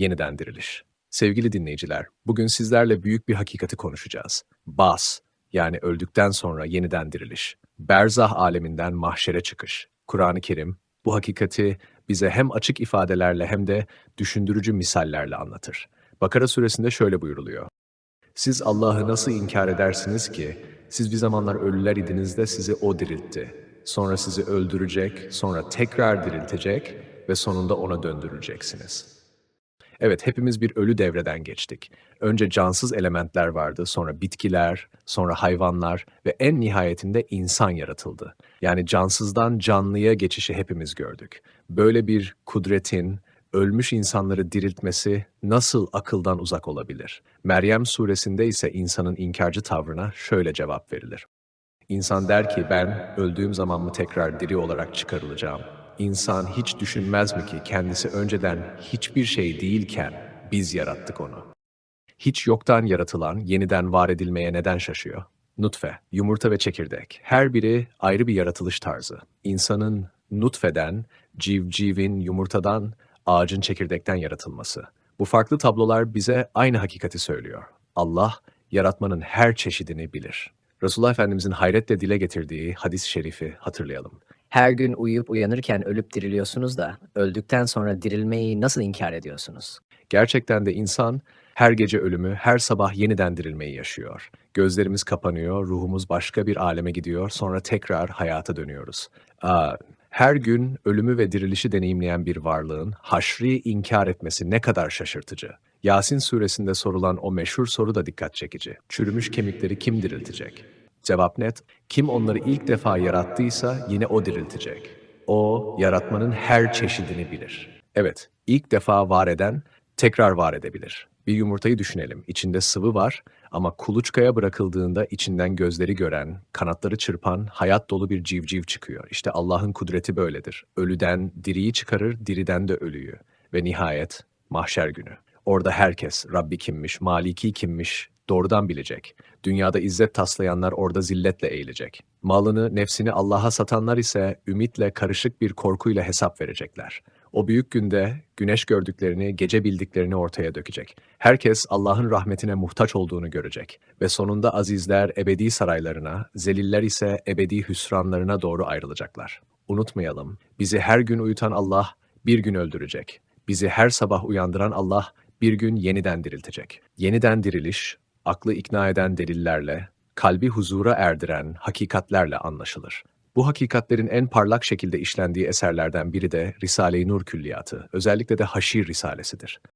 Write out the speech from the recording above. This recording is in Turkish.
yeniden diriliş. Sevgili dinleyiciler, bugün sizlerle büyük bir hakikati konuşacağız. Bas, yani öldükten sonra yeniden diriliş. Berzah aleminden mahşere çıkış. Kur'an-ı Kerim bu hakikati bize hem açık ifadelerle hem de düşündürücü misallerle anlatır. Bakara suresinde şöyle buyuruluyor. Siz Allah'ı nasıl inkar edersiniz ki? Siz bir zamanlar ölüler idiniz de sizi O diriltti. Sonra sizi öldürecek, sonra tekrar diriltecek ve sonunda O'na döndürüleceksiniz. Evet, hepimiz bir ölü devreden geçtik. Önce cansız elementler vardı, sonra bitkiler, sonra hayvanlar ve en nihayetinde insan yaratıldı. Yani cansızdan canlıya geçişi hepimiz gördük. Böyle bir kudretin, ölmüş insanları diriltmesi nasıl akıldan uzak olabilir? Meryem suresinde ise insanın inkarcı tavrına şöyle cevap verilir. İnsan der ki ben öldüğüm zaman mı tekrar diri olarak çıkarılacağım? İnsan hiç düşünmez mi ki kendisi önceden hiçbir şey değilken biz yarattık onu? Hiç yoktan yaratılan, yeniden var edilmeye neden şaşıyor? Nutfe, yumurta ve çekirdek. Her biri ayrı bir yaratılış tarzı. İnsanın nutfeden, civcivin yumurtadan, ağacın çekirdekten yaratılması. Bu farklı tablolar bize aynı hakikati söylüyor. Allah, yaratmanın her çeşidini bilir. Resulullah Efendimizin hayretle dile getirdiği hadis-i şerifi hatırlayalım. Her gün uyuyup uyanırken ölüp diriliyorsunuz da öldükten sonra dirilmeyi nasıl inkar ediyorsunuz? Gerçekten de insan her gece ölümü, her sabah yeniden dirilmeyi yaşıyor. Gözlerimiz kapanıyor, ruhumuz başka bir aleme gidiyor, sonra tekrar hayata dönüyoruz. Aa, her gün ölümü ve dirilişi deneyimleyen bir varlığın haşri inkar etmesi ne kadar şaşırtıcı. Yasin suresinde sorulan o meşhur soru da dikkat çekici. Çürümüş kemikleri kim diriltecek? Cevap net, kim onları ilk defa yarattıysa yine o diriltecek. O, yaratmanın her çeşidini bilir. Evet, ilk defa var eden tekrar var edebilir. Bir yumurtayı düşünelim. İçinde sıvı var ama kuluçkaya bırakıldığında içinden gözleri gören, kanatları çırpan, hayat dolu bir civciv çıkıyor. İşte Allah'ın kudreti böyledir. Ölüden diriyi çıkarır, diriden de ölüyü. Ve nihayet mahşer günü. Orada herkes Rabbi kimmiş, Maliki kimmiş doğrudan bilecek. Dünyada izzet taslayanlar orada zilletle eğilecek. Malını, nefsini Allah'a satanlar ise ümitle karışık bir korkuyla hesap verecekler. O büyük günde güneş gördüklerini, gece bildiklerini ortaya dökecek. Herkes Allah'ın rahmetine muhtaç olduğunu görecek ve sonunda azizler ebedi saraylarına, zeliller ise ebedi hüsranlarına doğru ayrılacaklar. Unutmayalım, bizi her gün uyutan Allah bir gün öldürecek. Bizi her sabah uyandıran Allah bir gün yeniden diriltecek. Yeniden diriliş, aklı ikna eden delillerle, kalbi huzura erdiren hakikatlerle anlaşılır. Bu hakikatlerin en parlak şekilde işlendiği eserlerden biri de Risale-i Nur Külliyatı, özellikle de Haşir Risalesidir.